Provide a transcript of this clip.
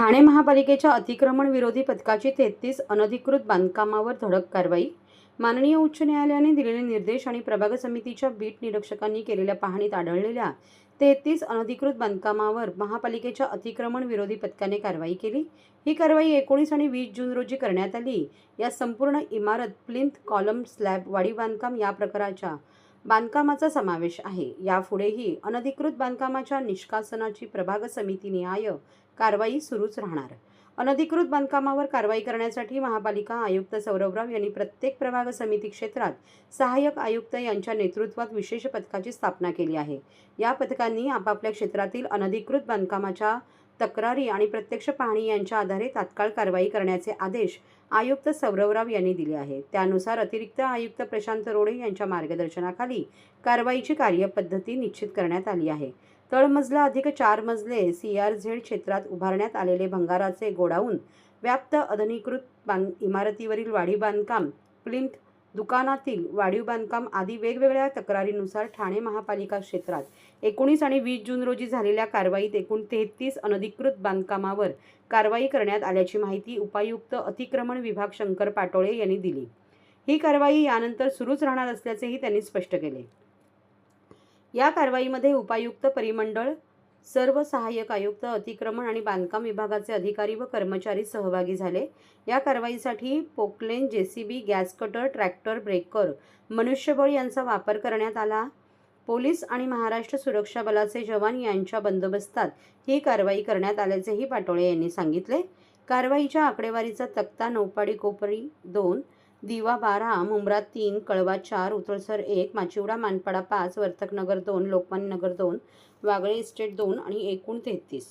ठाणे महापालिकेच्या अतिक्रमण विरोधी पथकाची तेहतीस अनधिकृत बांधकामावर धडक कारवाई. माननीय उच्च न्यायालयाने दिलेले निर्देश आणि प्रभाग समितीच्या बीट निरीक्षकांनी केलेल्या पाहणीत आढळलेल्या तेहतीस अनधिकृत बांधकामावर महापालिकेच्या अतिक्रमण विरोधी पथकाने कारवाई केली. ही कारवाई एकोणीस आणि वीस जून रोजी करण्यात आली. या संपूर्ण इमारत प्लिंथ कॉलम स्लॅब वाढीव बांधकाम या प्रकाराच्या बांधकामाचा समावेश आहे. यापुढेही अनधिकृत बांधकामाच्या निष्कासनाची प्रभाग समितीनिहाय कारवाई सुरूच राहणार. अनधिकृत बांधकामावर कारवाई करण्यासाठी महापालिका आयुक्त सौरभराव यांनी प्रत्येक प्रभाग समिती क्षेत्रात सहाय्यक आयुक्त यांच्या नेतृत्वात विशेष पथकाची स्थापना केली आहे. या पथकांनी आपापल्या क्षेत्रातील अनधिकृत बांधकामाच्या तक्रारी आणि प्रत्यक्ष पाहणी यांच्या आधारे तात्काळ कारवाई करण्याचे आदेश आयुक्त सौरभराव यांनी दिले आहेत त्यानुसार अतिरिक्त आयुक्त प्रशांत रोडे यांच्या मार्गदर्शनाखाली कारवाईची कार्यपद्धती निश्चित करण्यात आली आहे. तळमजला अधिक चार मजले सी आर झेड क्षेत्रात उभारण्यात आलेले भंगाराचे गोडाऊन व्याप्त अनधिकृत बांध इमारतीवरील वाढीव बांधकाम प्लिंथ दुकानातील वाढीव बांधकाम आदी वेगवेगळ्या तक्रारीनुसार ठाणे महापालिका क्षेत्रात एकोणीस आणि वीस जून रोजी झालेल्या कारवाईत एकूण तेहतीस अनधिकृत बांधकामावर कारवाई करण्यात आल्याची माहिती उपायुक्त अतिक्रमण विभाग शंकर पाटोळे यांनी दिली. ही कारवाई यानंतर सुरूच राहणार असल्याचेही त्यांनी स्पष्ट केले. या कारवाईमध्ये उपायुक्त परिमंडळ सर्व सहाय्यक आयुक्त अतिक्रमण आणि बांधकाम विभागाचे अधिकारी व कर्मचारी सहभागी झाले. या कारवाईसाठी Poclain JCB gas cutter tractor breaker मनुष्यबळ यांचा वापर करण्यात आला. पोलीस आणि महाराष्ट्र सुरक्षा बलाचे जवान यांच्या बंदोबस्तात ही कारवाई करण्यात आल्याचेही पाटोळे यांनी सांगितले. कारवाईच्या आकडेवारीचा तक्ता नौपाडी कोपरी दोन दिवा बारा मुंब्रा तीन कळवा चार उतळसर एक माचिवडा मानपाडा पाच वर्तकनगर दोन लोकमान्य नगर दोन वागळे इस्टेट दोन आणि एकूण तेहतीस.